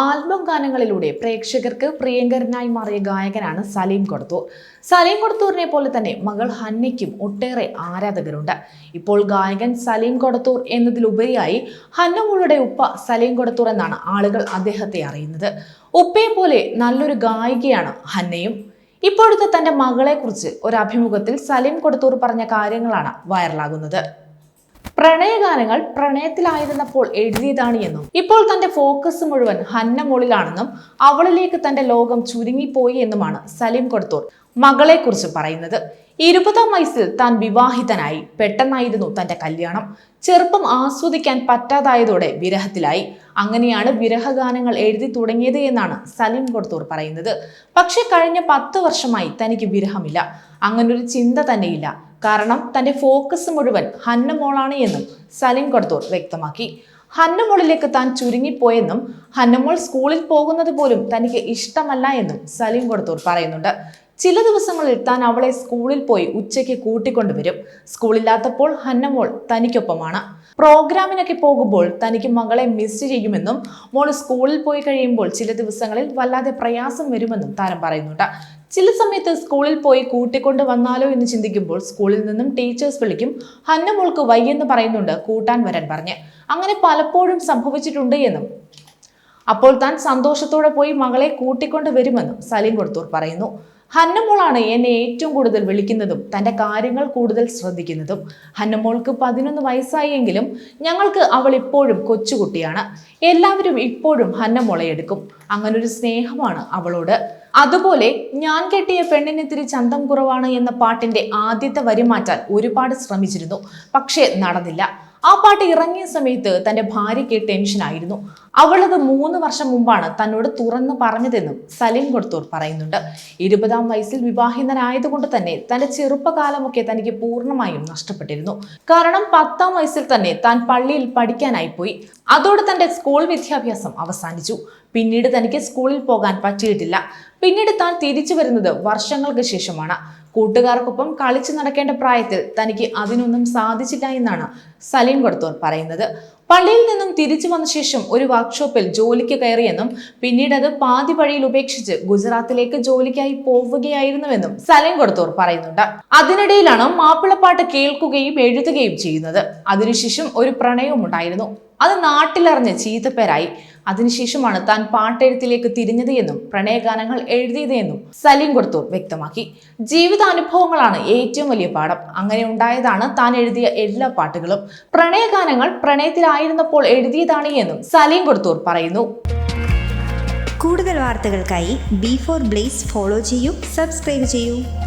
Album ഗാനങ്ങളിലൂടെ പ്രേക്ഷകർക്ക് പ്രിയങ്കരനായി മാറിയ ഗായകനാണ് സലീം കൊടത്തൂർ. സലീം കൊടത്തൂരിനെ പോലെ തന്നെ മകൾ ഹന്നയ്ക്കും ഒട്ടേറെ ആരാധകരുണ്ട്. ഇപ്പോൾ ഗായകൻ സലീം കൊടത്തൂർ എന്നതിലുപരിയായി ഹന്നമോളുടെ ഉപ്പ സലീം കൊടത്തൂർ എന്നാണ് ആളുകൾ അദ്ദേഹത്തെ അറിയുന്നത്. ഉപ്പയെ പോലെ നല്ലൊരു ഗായികയാണ് ഹന്നയും. ഇപ്പോഴത്തെ തന്റെ മകളെക്കുറിച്ച് ഒരു അഭിമുഖത്തിൽ സലീം കൊടത്തൂർ പറഞ്ഞ കാര്യങ്ങളാണ് വൈറലാകുന്നത്. പ്രണയഗാനങ്ങൾ പ്രണയത്തിലായിരുന്നപ്പോൾ എഴുതിയതാണ് എന്നും. ഇപ്പോൾ തന്റെ ഫോക്കസ് മുഴുവൻ ഹന്ന മോളിലാണെന്നും അവളിലേക്ക് തന്റെ ലോകം ചുരുങ്ങിപ്പോയി എന്നുമാണ് സലീം കൊടത്തൂർ മകളെക്കുറിച്ച് പറയുന്നത്. ഇരുപതാം വയസ്സിൽ താൻ വിവാഹിതനായി പെട്ടെന്നായിരുന്നു തന്റെ കല്യാണം. ചെറുപ്പം ആസ്വദിക്കാൻ പറ്റാതായതോടെ വിരഹത്തിലായി. അങ്ങനെയാണ് വിരഹഗാനങ്ങൾ എഴുതി തുടങ്ങിയത് എന്നാണ് സലീം കൊടുത്തൂർ പറയുന്നത്. പക്ഷെ കഴിഞ്ഞ പത്ത് വർഷമായി തനിക്ക് വിരഹമില്ല. അങ്ങനൊരു ചിന്ത തന്നെയില്ല. കാരണം തന്റെ ഫോക്കസ് മുഴുവൻ ഹന്നമോളാണ് എന്നും സലീം കൊടത്തൂർ വ്യക്തമാക്കി. ഹന്നമോളിലേക്ക് താൻ ചുരുങ്ങിപ്പോയെന്നും ഹന്നമോൾ സ്കൂളിൽ പോകുന്നത് പോലും തനിക്ക് ഇഷ്ടമല്ല എന്നും സലീം കൊടത്തൂർ പറയുന്നുണ്ട്. ചില ദിവസങ്ങളിൽ താൻ അവളെ സ്കൂളിൽ പോയി ഉച്ചയ്ക്ക് കൂട്ടിക്കൊണ്ടുവരും. സ്കൂളില്ലാത്തപ്പോൾ ഹന്നമോൾ തനിക്കൊപ്പമാണ്. പ്രോഗ്രാമിനൊക്കെ പോകുമ്പോൾ തനിക്ക് മകളെ മിസ് ചെയ്യുമെന്നും മോൾ സ്കൂളിൽ പോയി കഴിയുമ്പോൾ ചില ദിവസങ്ങളിൽ വല്ലാതെ പ്രയാസം വരുമെന്നും താരം പറയുന്നുണ്ട്. ചില സമയത്ത് സ്കൂളിൽ പോയി കൂട്ടിക്കൊണ്ട് വന്നാലോ എന്ന് ചിന്തിക്കുമ്പോൾ സ്കൂളിൽ നിന്നും ടീച്ചേഴ്സ് വിളിക്കും ഹന്ന മോൾക്ക് വയ്യെന്ന് പറയുന്നുണ്ട് കൂട്ടാൻ വരാൻ പറഞ്ഞ്. അങ്ങനെ പലപ്പോഴും സംഭവിച്ചിട്ടുണ്ട് എന്നും. അപ്പോൾ താൻ സന്തോഷത്തോടെ പോയി മകളെ കൂട്ടിക്കൊണ്ട് വരുമെന്നും സലീം കൊടുത്തൂർ പറയുന്നു. ഹന്നമോളാണ് എന്നെ ഏറ്റവും കൂടുതൽ വിളിക്കുന്നതും തന്റെ കാര്യങ്ങൾ കൂടുതൽ ശ്രദ്ധിക്കുന്നതും. ഹന്നമോൾക്ക് പതിനൊന്ന് വയസ്സായെങ്കിലും ഞങ്ങൾക്ക് അവൾ ഇപ്പോഴും കൊച്ചുകുട്ടിയാണ്. എല്ലാവരും ഇപ്പോഴും ഹന്നമോളെ എടുക്കും. അങ്ങനൊരു സ്നേഹമാണ് അവളോട്. അതുപോലെ ഞാൻ കെട്ടിയ പെണ്ണിനെത്തിരി ചന്തം കുറവാണ് എന്ന പാട്ടിന്റെ ആദ്യത്തെ വരി മാറ്റാൻ ഒരുപാട് ശ്രമിച്ചിരുന്നു. പക്ഷേ നടന്നില്ല. ആ പാട്ട് ഇറങ്ങിയ സമയത്ത് തന്റെ ഭാര്യയ്ക്ക് ടെൻഷനായിരുന്നു അവളത് മൂന്ന് വർഷം മുമ്പാണ് തന്നോട് തുറന്നു പറഞ്ഞതെന്നും സലീം കൊടുത്തൂർ പറയുന്നുണ്ട്. ഇരുപതാം വയസ്സിൽ വിവാഹിതനായതുകൊണ്ട് തന്നെ തന്റെ ചെറുപ്പകാലമൊക്കെ തനിക്ക് പൂർണമായും നഷ്ടപ്പെട്ടിരുന്നു. കാരണം പത്താം വയസ്സിൽ തന്നെ താൻ പള്ളിയിൽ പഠിക്കാനായി പോയി. അതോടെ തന്റെ സ്കൂൾ വിദ്യാഭ്യാസം അവസാനിച്ചു. പിന്നീട് തനിക്ക് സ്കൂളിൽ പോകാൻ പറ്റിയിട്ടില്ല. പിന്നീട് താൻ തിരിച്ചു വരുന്നത് വർഷങ്ങൾക്ക് ശേഷമാണ്. കൂട്ടുകാർക്കൊപ്പം കളിച്ചു നടക്കേണ്ട പ്രായത്തിൽ തനിക്ക് അതിനൊന്നും സാധിച്ചില്ല എന്നാണ് സലീം കൊടുത്തോർ പറയുന്നത്. പള്ളിയിൽ നിന്നും തിരിച്ചു വന്ന ശേഷം ഒരു വർക്ക്ഷോപ്പിൽ ജോലിക്ക് കയറിയെന്നും പിന്നീട് അത് പാതി വഴിയിൽ ഉപേക്ഷിച്ച് ഗുജറാത്തിലേക്ക് ജോലിക്കായി പോവുകയായിരുന്നുവെന്നും സലീം കൊടുത്തോർ പറയുന്നുണ്ട്. അതിനിടയിലാണ് മാപ്പിളപ്പാട്ട് കേൾക്കുകയും എഴുതുകയും ചെയ്യുന്നത്. അതിനുശേഷം ഒരു പ്രണയവും ഉണ്ടായിരുന്നു അത് നാട്ടിലറിഞ്ഞ് ചീത്തപ്പേരായി. അതിനുശേഷമാണ് താൻ പാട്ടെഴുത്തിലേക്ക് തിരിഞ്ഞത് എന്നും പ്രണയഗാനങ്ങൾ എഴുതിയത് എന്നും സലീം കൊടുത്തൂർ വ്യക്തമാക്കി. ജീവിതാനുഭവങ്ങളാണ് ഏറ്റവും വലിയ പാഠം. അങ്ങനെ ഉണ്ടായതാണ് താൻ എഴുതിയ എല്ലാ പാട്ടുകളും. പ്രണയഗാനങ്ങൾ പ്രണയത്തിലായിരുന്നപ്പോൾ എഴുതിയതാണ് എന്നും സലീം കൊടുത്തൂർ പറയുന്നു. കൂടുതൽ വാർത്തകൾക്കായി ബി ഫോർ ബ്ലേസ് ഫോളോ ചെയ്യൂ സബ്സ്ക്രൈബ് ചെയ്യൂ.